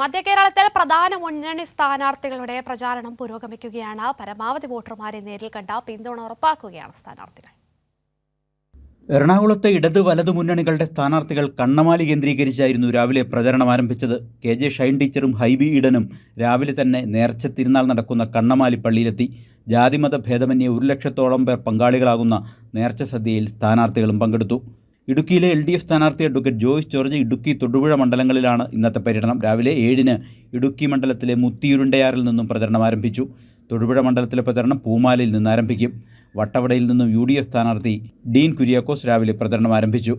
മധ്യ കേരളത്തിൽ പ്രധാന മുന്നണി സ്ഥാനാർത്ഥികളുടെ പ്രചാരണം പുരോഗമിക്കുകയാണ്. പരമാവധി വോട്ടർമാരെ നേരിൽ കണ്ട പിന്തുണ ഉറപ്പാക്കുകയാണ് സ്ഥാനാർത്ഥികൾ. എറണാകുളത്തെ ഇടത് വലതു മുന്നണികളുടെ സ്ഥാനാർത്ഥികൾ കണ്ണമാലി കേന്ദ്രീകരിച്ചായിരുന്നു രാവിലെ പ്രചരണം ആരംഭിച്ചത്. കെ ജെ ഷൈൻ ടീച്ചറും ഹൈബി ഈഡനും രാവിലെ തന്നെ നേർച്ച തിരുനാൾ നടക്കുന്ന കണ്ണമാലി പള്ളിയിലെത്തി. ജാതിമത ഭേദമന്യേ ഒരു ലക്ഷത്തോളം പേർ പങ്കാളികളാകുന്ന നേർച്ച സദ്യയിൽ സ്ഥാനാർത്ഥികളും പങ്കെടുത്തു. ഇടുക്കിയിലെ എൽ ഡി എഫ് സ്ഥാനാർത്ഥി അഡ്വക്കേറ്റ് ജോയിസ് ജോർജ് ഇടുക്കി തൊടുപുഴ മണ്ഡലങ്ങളിലാണ് ഇന്നത്തെ പര്യടനം. രാവിലെ ഏഴിന് ഇടുക്കി മണ്ഡലത്തിലെ മുത്തിയുരുണ്ടയാറിൽ നിന്നും പ്രചരണം ആരംഭിച്ചു. തൊടുപുഴ മണ്ഡലത്തിലെ പ്രചരണം പൂമാലയിൽ നിന്ന് ആരംഭിക്കും. വട്ടവടയിൽ നിന്നും യു ഡി എഫ് സ്ഥാനാർത്ഥി ഡീൻ കുര്യാക്കോസ് രാവിലെ പ്രചരണം ആരംഭിച്ചു.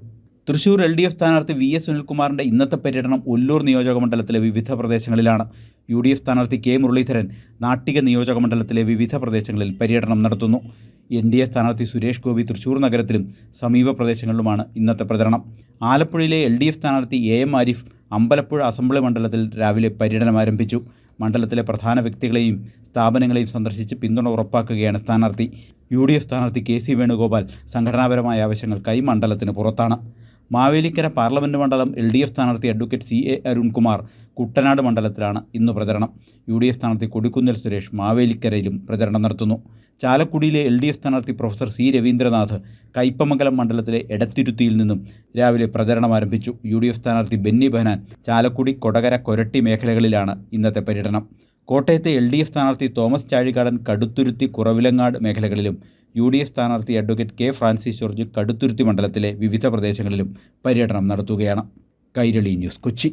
തൃശൂർ എൽ ഡി എഫ് സ്ഥാനാർത്ഥി വി എസ് സുനിൽകുമാറിന്റെ ഇന്നത്തെ പര്യടനം ഒല്ലൂർ നിയോജക മണ്ഡലത്തിലെ വിവിധ പ്രദേശങ്ങളിലാണ്. യു ഡി എഫ് സ്ഥാനാർത്ഥി കെ മുരളീധരൻ നാട്ടിക നിയോജക മണ്ഡലത്തിലെ വിവിധ പ്രദേശങ്ങളിൽ പര്യടനം നടത്തുന്നു. എൻ ഡി എ സ്ഥാനാർത്ഥി സുരേഷ് ഗോപി തൃശൂർ നഗരത്തിലും സമീപ പ്രദേശങ്ങളിലുമാണ് ഇന്നത്തെ പ്രചരണം. ആലപ്പുഴയിലെ എൽ ഡി എഫ് സ്ഥാനാർത്ഥി A M Ariff Ambalappuzha assembly മണ്ഡലത്തിൽ രാവിലെ പര്യടനം ആരംഭിച്ചു. മണ്ഡലത്തിലെ പ്രധാന വ്യക്തികളെയും സ്ഥാപനങ്ങളെയും സന്ദർശിച്ച് പിന്തുണ ഉറപ്പാക്കുകയാണ് സ്ഥാനാർത്ഥി. യു ഡി എഫ് സ്ഥാനാർത്ഥി കെ സി വേണുഗോപാൽ സംഘടനാപരമായ ആവശ്യങ്ങൾക്കായി മണ്ഡലത്തിന് പുറത്താണ്. മാവേലിക്കര പാർലമെന്റ് മണ്ഡലം എൽ ഡി എഫ് സ്ഥാനാർത്ഥി advocate C A Arunkumar Kuttanad മണ്ഡലത്തിലാണ് ഇന്ന് പ്രചരണം. യു ഡി എഫ് സ്ഥാനാർത്ഥി കൊടിക്കുന്നിൽ സുരേഷ് മാവേലിക്കരയിലും പ്രചരണം നടത്തുന്നു. ചാലക്കുടിയിലെ എൽ ഡി എഫ് സ്ഥാനാർത്ഥി പ്രൊഫസർ സി രവീന്ദ്രനാഥ് കയ്പമംഗലം മണ്ഡലത്തിലെ എടത്തിരുത്തിയിൽ നിന്നും രാവിലെ പ്രചരണം ആരംഭിച്ചു. യു ഡി എഫ് സ്ഥാനാർത്ഥി ബെന്നി ബെഹനാൻ ചാലക്കുടി കൊടകര കൊരട്ടി മേഖലകളിലാണ് ഇന്നത്തെ പര്യടനം. കോട്ടയത്തെ എൽ ഡി എഫ് സ്ഥാനാർത്ഥി തോമസ് ചാഴികാടൻ കടുത്തുരുത്തി കുറവിലങ്ങാട് മേഖലകളിലും യു ഡി എഫ് സ്ഥാനാർത്ഥി അഡ്വക്കേറ്റ് കെ ഫ്രാൻസിസ് ജോർജ് കടുത്തുരുത്തി മണ്ഡലത്തിലെ വിവിധ പ്രദേശങ്ങളിലും പര്യടനം നടത്തുകയാണ്. കൈരളി ന്യൂസ് കൊച്ചി.